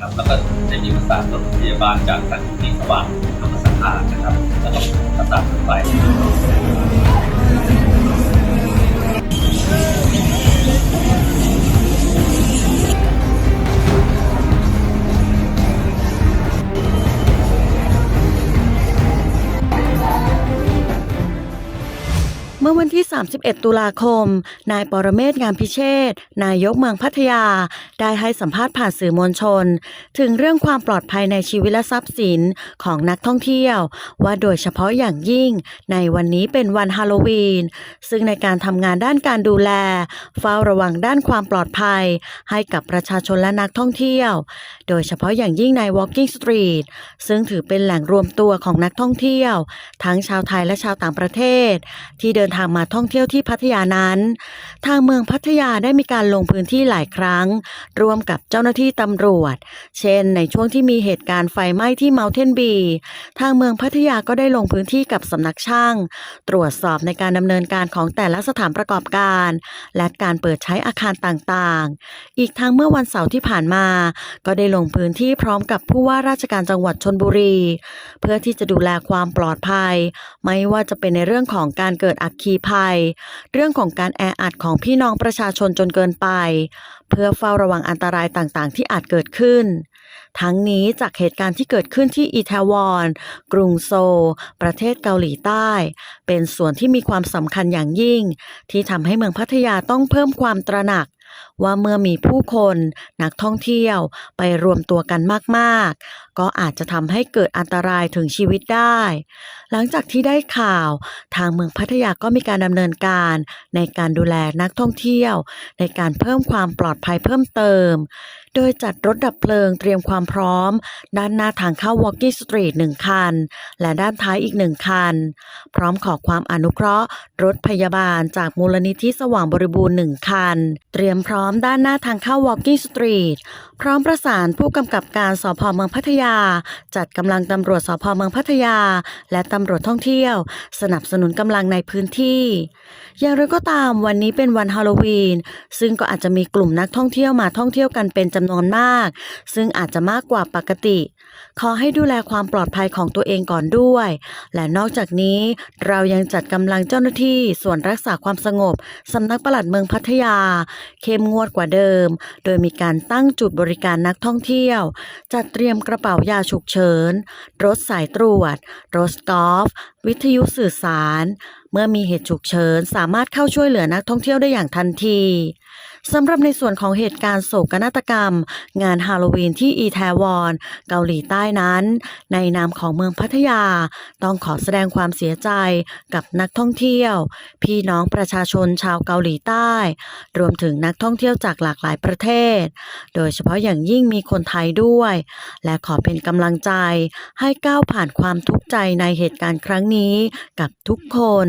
นะครับแล้วก็จะมีประสานรถพยาบาลจากสันติสว่างธรรมสถานนะครับแล้วก็ประสานรถไฟ มื่อวันที่ 31 ตุลาคม นายปรเมศงามพิเชษ นายกเมืองพัทยา ได้ให้สัมภาษณ์ผ่านสื่อมวลชน ถึงเรื่องความปลอดภัยในชีวิตและทรัพย์สินของนักท่องเที่ยว ว่าโดยเฉพาะอย่างยิ่งในวันนี้เป็นวันฮาโลวีน ซึ่งในการทำงานด้านการดูแล เฝ้าระวังด้านความปลอดภัย ให้กับประชาชนและนักท่องเที่ยว โดยเฉพาะอย่างยิ่งใน Walking Street ซึ่งถือเป็นแหล่งรวมตัวของนักท่องเที่ยว ทั้งชาวไทยและชาวต่างประเทศ ที่เดินทางมาท่องเที่ยวที่พัทยานั้น ทางเมืองพัทยาได้มีการลงพื้นที่หลายครั้ง ร่วมกับเจ้าหน้าที่ตำรวจ เช่น ในช่วงที่มีเหตุการณ์ไฟไหม้ที่ Mountain b บีทางเมืองพัทยาก็ได้ลงพื้นที่กับสำนักช่าง ตรวจสอบในการดำเนินการของแต่ละสถานประกอบการ และการเปิดใช้อาคารต่างๆ อีกทั้งเมื่อวันเสาร์ที่ผ่านมา ก็ได้ลงพื้นที่พร้อมกับผู้ว่าราชการจังหวัดชนบุรี เพื่อที่จะดูแลความปลอดภัย ไม่ว่าจะเป็นในเรื่องของการเกิดอัคีภัย เรื่องของการแออัดของพี่น้องประชาชนจนเกินไป เพื่อเฝ้าระวังอันตรายต่างๆ ที่อาจเกิดขึ้น ทั้งนี้จากเหตุการณ์ที่เกิดขึ้นที่อิตาลีกรุงโซลประเทศเกาหลีใต้ เป็นส่วนที่มีความสำคัญอย่างยิ่ง ที่ทำให้เมืองพัทยาต้องเพิ่มความตระหนักว่าเมื่อมีผู้คนนักท่องเที่ยวไปรวมตัวกันมาก ๆ ก็อาจจะทำให้เกิดอันตรายถึงชีวิตได้ หลังจากที่ได้ข่าว ทางเมืองพัทยาก็มีการดำเนินการในการดูแลนักท่องเที่ยว ในการเพิ่มความปลอดภัยเพิ่มเติม โดยจัดรถดับเพลิงเตรียมความพร้อม ด้านหน้าทางเข้า Walking Street 1คัน และด้านท้ายอีก1คัน พร้อมขอความอนุเคราะห์ รถพยาบาลจากมูลนิธิสว่างบริบูรณ์1คัน เตรียมพร้อมด้านหน้าทางเข้า Walking Street พร้อมประสานผู้กำกับการสพเมืองพัทยา จัดกำลังตำรวจสพเมืองพัทยา และตำรวจท่องเที่ยว สนับสนุนกำลังในพื้นที่ อย่างไรก็ตามวันนี้เป็นวันฮาโลวีน ซึ่งก็อาจจะมีกลุ่มนักท่องเที่ยวมาท่องเที่ยวกันเป็นจำนวนมาก ซึ่งอาจจะมากกว่าปกติ ขอให้ดูแลความปลอดภัยของตัวเองก่อนด้วย และนอกจากนี้เรายังจัดกำลังเจ้าหน้าที่ส่วนรักษาความสงบสำนักปลัดเมืองพัทยา เข้มงวดกว่าเดิม โดยมีการตั้งจุดบริการนักท่องเที่ยว จัดเตรียมกระเป๋ายาฉุกเฉิน รถสายตรวจ รถกอล์ฟวิทยุสื่อสารเมื่อมีเหตุฉุกเฉิน สามารถเข้าช่วยเหลือนักท่องเที่ยวได้อย่างทันทีสำหรับในส่วนของเหตุการณ์โศกนาฏกรรม งานฮาโลวีนที่อีแทวอน เกาหลีใต้นั้น ในนามของเมืองพัทยา ต้องขอแสดงความเสียใจกับนักท่องเที่ยว พี่น้องประชาชนชาวเกาหลีใต้ รวมถึงนักท่องเที่ยวจากหลากหลายประเทศ โดยเฉพาะอย่างยิ่งมีคนไทยด้วย และขอเป็นกำลังใจให้ก้าวผ่านความทุกข์ใจในเหตุการณ์ครั้งนี้กับทุกคน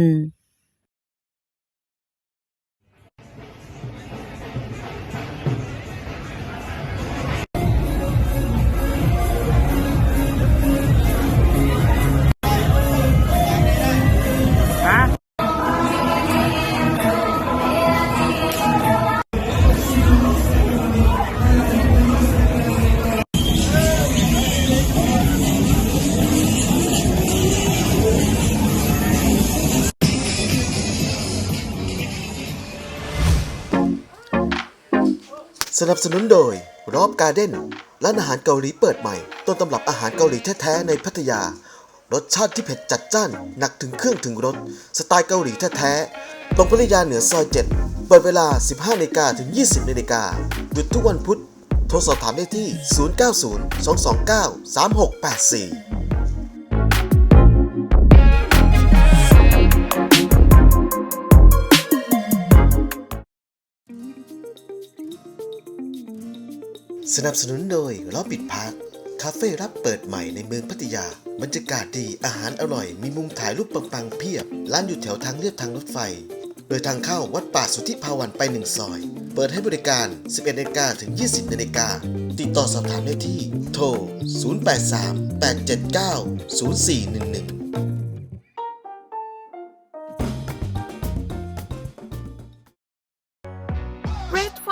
สนับสนุนโดยรอบการ์เด้นร้านอาหารเกาหลีเปิดใหม่ ต้นตำรับอาหารเกาหลีแท้ๆในพัทยา รสชาติที่เผ็ดจัดจ้าน หนักถึงเครื่องถึงรสสไตล์เกาหลีแท้ๆตรงพัทยาเหนือซอย 7 เปิดเวลา 15นาฬิกาถึง 20นาฬิกาหยุดทุกวันพุธ โทรสอบถามได้ที่ 090 229 3684 สนับสนุนโดยล้อปิดพักคาเฟ่รับเปิดใหม่ในเมืองพัทยา บรรยากาศดีอาหารอร่อย มีมุมถ่ายรูปปังๆเพียบ ร้านอยู่แถวทางเลียบทางรถไฟ โดยทางเข้าวัดป่าสุทธิภาวันไปหนึ่งซอย เปิดให้บริการ 11นาฬิกาถึง 20นาฬิกาติดต่อสอบถามได้ที่ โทร 083 879 0411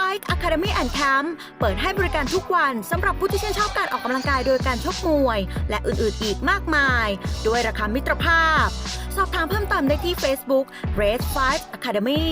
Bike Academy and Camp เปิดให้บริการทุกวันสำหรับผู้ที่ชื่นชอบการออกกำลังกายโดยการชกมวย และอื่นๆอีกมากมาย ด้วยราคามิตรภาพ สอบถามเพิ่มเติมได้ที่ Facebook Red 5 Academy